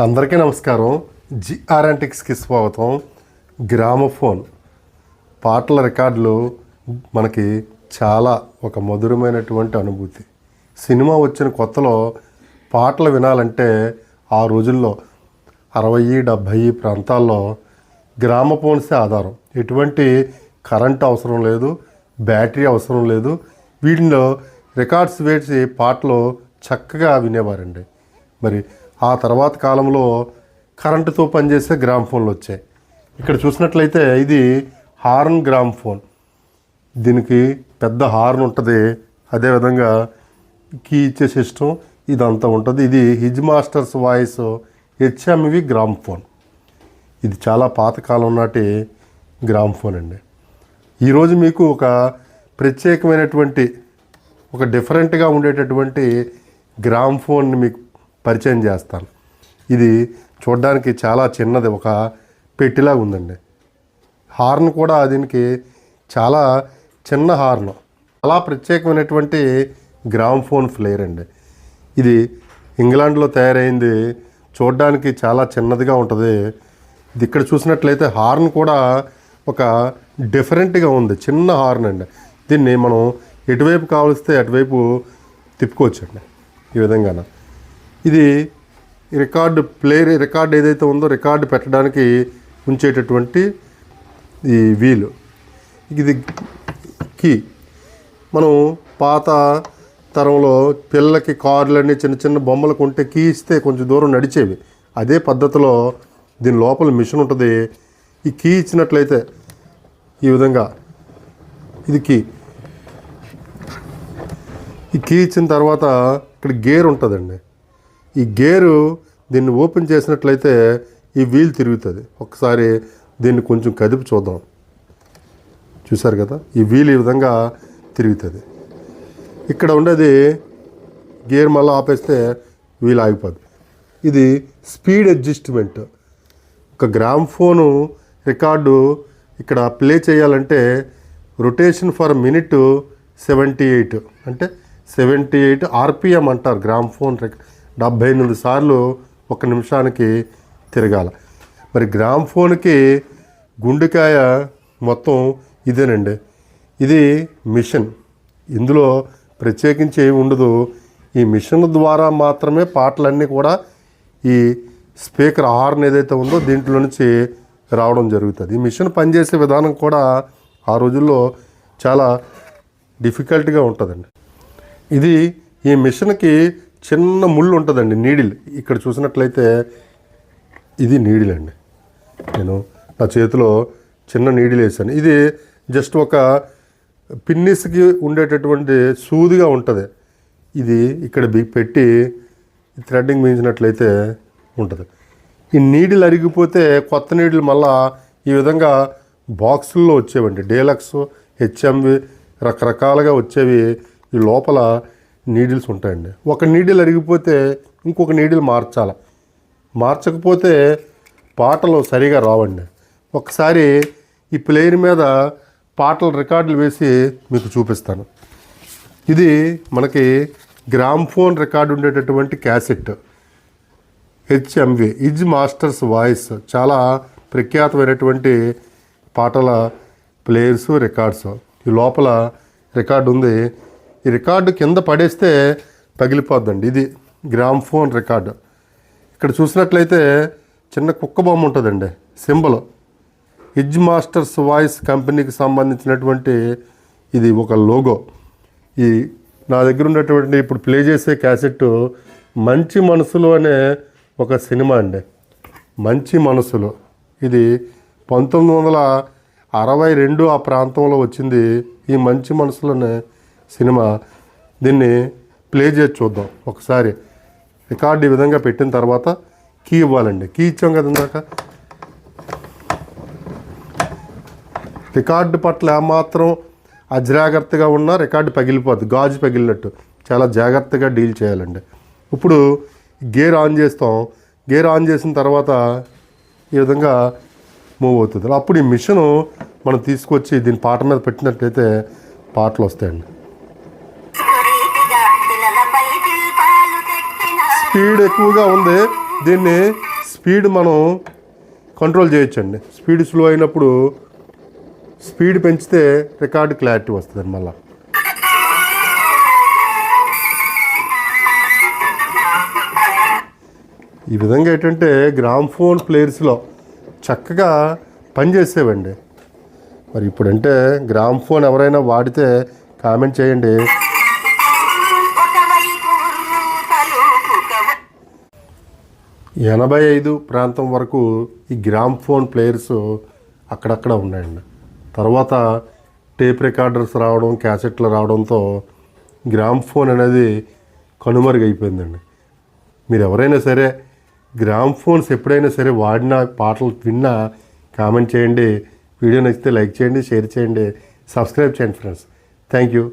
అందరికీ నమస్కారం. జిఆర్ఎంటిక్స్కి స్వాగతం. గ్రామఫోన్. పాటల రికార్డులు మనకి చాలా ఒక మధురమైనటువంటి అనుభూతి. సినిమా వచ్చిన కొత్తలో పాటలు వినాలంటే ఆ రోజుల్లో అరవై డెబ్భై ప్రాంతాల్లో గ్రామఫోన్సే ఆధారం. ఎటువంటి కరెంట్ అవసరం లేదు బ్యాటరీ అవసరం లేదు. వీటిలో రికార్డ్స్ వేసి పాటలు చక్కగా వినేవారండి. మరి ఆ తర్వాత కాలంలో కరెంటుతో పనిచేసే గ్రామ్ ఫోన్లు వచ్చాయి. ఇక్కడ చూసినట్లయితే ఇది హార్న్ గ్రామ్ ఫోన్. దీనికి పెద్ద హార్న్ ఉంటుంది. అదేవిధంగా కీ ఇచ్చే సిస్టమ్ ఇదంతా ఉంటుంది. ఇది his master's voice HMV gramophone. ఇది చాలా పాతకాలం నాటి గ్రామ్ ఫోన్ అండి. ఈరోజు మీకు ఒక ప్రత్యేకమైనటువంటి ఒక డిఫరెంట్గా ఉండేటటువంటి గ్రామ్ ఫోన్ని మీకు పరిచయం చేస్తాను. ఇది చూడడానికి చాలా చిన్నది ఒక పెట్టిలా ఉందండి. హార్న్ కూడా దీనికి చాలా చిన్న హార్న్. చాలా ప్రత్యేకమైనటువంటి గ్రామ్ ఫోన్ ఫ్లేయర్ అండి. ఇది ఇంగ్లాండ్లో తయారైంది. చూడడానికి చాలా చిన్నదిగా ఉంటుంది. ఇది ఇక్కడ చూసినట్లయితే హార్న్ కూడా ఒక డిఫరెంట్గా ఉంది. చిన్న హార్న్ అండి. దీన్ని మనం ఎటువైపు కావలిస్తే అటువైపు తిప్పుకోవచ్చండి. ఈ విధంగా ఇది రికార్డు ప్లేయర్ రికార్డు ఏదైతే ఉందో రికార్డు పెట్టడానికి ఉంచేటటువంటి ఈ వీలు. ఇది కీ. మనం పాత తరంలో పిల్లలకి కార్లన్నీ చిన్న చిన్న బొమ్మలు కొంటే కీ ఇస్తే కొంచెం దూరం నడిచేవి. అదే పద్ధతిలో దీని లోపల మిషన్ ఉంటుంది. ఈ కీ ఇచ్చినట్లయితే ఈ విధంగా ఇది కీ. ఈ కీ ఇచ్చిన తర్వాత ఇక్కడ గేర్ ఉంటుందండి. ఈ గేరు దీన్ని ఓపెన్ చేసినట్లయితే ఈ వీల్ తిరుగుతుంది. ఒకసారి దీన్ని కొంచెం కదిపి చూద్దాం. చూసారు కదా? ఈ వీల్ ఈ విధంగా తిరుగుతుంది. ఇక్కడ ఉండేది గేర్ మళ్ళీ ఆపేస్తే వీల్ ఆగిపోద్ది. ఇది స్పీడ్ అడ్జస్ట్మెంట్. ఒక గ్రామ్ ఫోను రికార్డు ఇక్కడ ప్లే చేయాలంటే rotation per minute seventy eight. అంటే సెవెంటీ ఎయిట్ ఆర్పిఎం అంటారు గ్రామ్ ఫోన్ రికార్డ్ డెబ్భై ఎనిమిది సార్లు ఒక నిమిషానికి తిరగాల. మరి గ్రామ్ ఫోన్కి గుండెకాయ మొత్తం ఇదేనండి. ఇది మిషన్. ఇందులో ప్రత్యేకించి ఏమి ఉండదు. ఈ మిషన్ ద్వారా మాత్రమే పాటలన్నీ కూడా ఈ స్పీకర్ హార్న్ ఏదైతే ఉందో దీంట్లో నుంచి రావడం జరుగుతుంది. ఈ మిషన్ పనిచేసే విధానం కూడా ఆ రోజుల్లో చాలా డిఫికల్ట్గా ఉంటుందండి. ఇది ఈ మిషన్కి చిన్న ముళ్ళు ఉంటుందండి నీడిల్. ఇక్కడ చూసినట్లయితే ఇది నీడిల్ అండి. నేను నా చేతిలో చిన్న నీడిల్ వేసాను ఇది జస్ట్ ఒక పిన్నిస్కి ఉండేటటువంటి సూదిగా ఉంటుంది. ఇది ఇక్కడ బి- పెట్టి థ్రెడ్డింగ్ మించినట్లయితే ఉంటుంది. ఈ నీడిల్ అరిగిపోతే కొత్త నీడిల్ మళ్ళా ఈ విధంగా బాక్సుల్లో వచ్చేవండి. డేలక్స్ హెచ్ఎంవి రకరకాలుగా వచ్చేవి. ఈ లోపల నీడిల్స్ ఉంటాయండి. ఒక నీడిల్ అరిగిపోతే ఇంకొక నీడిల్ మార్చాలి. మార్చకపోతే పాటలు సరిగా రావండి. ఒకసారి ఈ ప్లేయర్ మీద పాటల రికార్డులు వేసి మీకు చూపిస్తాను. ఇది మనకి గ్రామ్ ఫోన్ రికార్డు ఉండేటటువంటి cassette. HMV his master's voice చాలా ప్రఖ్యాతమైనటువంటి పాటల ప్లేయర్స్ రికార్డ్స్. ఈ లోపల రికార్డు ఉంది. ఈ రికార్డు కింద పడేస్తే పగిలిపోద్దండి ఇది గ్రామ్ ఫోన్ రికార్డు. ఇక్కడ చూసినట్లయితే చిన్న కుక్క బొమ్మ ఉంటుందండి. సింబల్. హిజ్ మాస్టర్స్ వాయిస్ కంపెనీకి సంబంధించినటువంటి ఇది ఒక లోగో. ఈ నా దగ్గర ఉన్నటువంటి ఇప్పుడు ప్లే చేసే క్యాసెట్ మంచి మనసులు అనే ఒక సినిమా అండి. మంచి మనసులు. ఇది పంతొమ్మిది వందల అరవై రెండు ఆ ప్రాంతంలో వచ్చింది ఈ మంచి మనసులోనే సినిమా దీన్ని ప్లే చేసి చూద్దాం ఒకసారి. రికార్డు ఈ విధంగా పెట్టిన తర్వాత కీ ఇవ్వాలండి. కీ ఇచ్చాం కదా ఇందాక? రికార్డు పట్ల ఏమాత్రం అజాగ్రత్తగా ఉన్నా రికార్డు పగిలిపోద్ది. గాజు పగిలినట్టు. చాలా జాగ్రత్తగా డీల్ చేయాలండి. ఇప్పుడు గేర్ ఆన్ చేస్తాం. గేర్ ఆన్ చేసిన తర్వాత ఈ విధంగా మూవ్ అవుతుంది. అప్పుడు ఈ మిషను మనం తీసుకొచ్చి దీని పాట మీద పెట్టినట్లయితే పాటలు వస్తాయండి. స్పీడ్ ఎక్కువగా ఉంది. దీన్ని స్పీడ్ మనం కంట్రోల్ చేయొచ్చండి. స్పీడ్ స్లో అయినప్పుడు స్పీడ్ పెంచితే రికార్డ్ క్లారిటీ వస్తుంది మళ్ళీ. ఈ విధంగా ఏంటంటే గ్రామ్ ఫోన్ ప్లేయర్స్లో చక్కగా పనిచేసేవండి మరి ఇప్పుడంటే గ్రామ్ ఫోన్ ఎవరైనా వాడితే కామెంట్ చేయండి. ఎనభై ఐదు ప్రాంతం వరకు ఈ గ్రామ్ ఫోన్ ప్లేయర్స్ అక్కడక్కడ ఉన్నాయండి. తర్వాత టేప్ రికార్డర్స్ రావడం క్యాసెట్లు రావడంతో గ్రామ్ ఫోన్ అనేది కనుమరుగైపోయిందండి. మీరు ఎవరైనా సరే గ్రామ్ ఫోన్స్ ఎప్పుడైనా సరే వాడిన పాటలు విన్నా కామెంట్ చేయండి వీడియో నచ్చితే లైక్ చేయండి షేర్ చేయండి సబ్స్క్రైబ్ చేయండి ఫ్రెండ్స్. Thank you.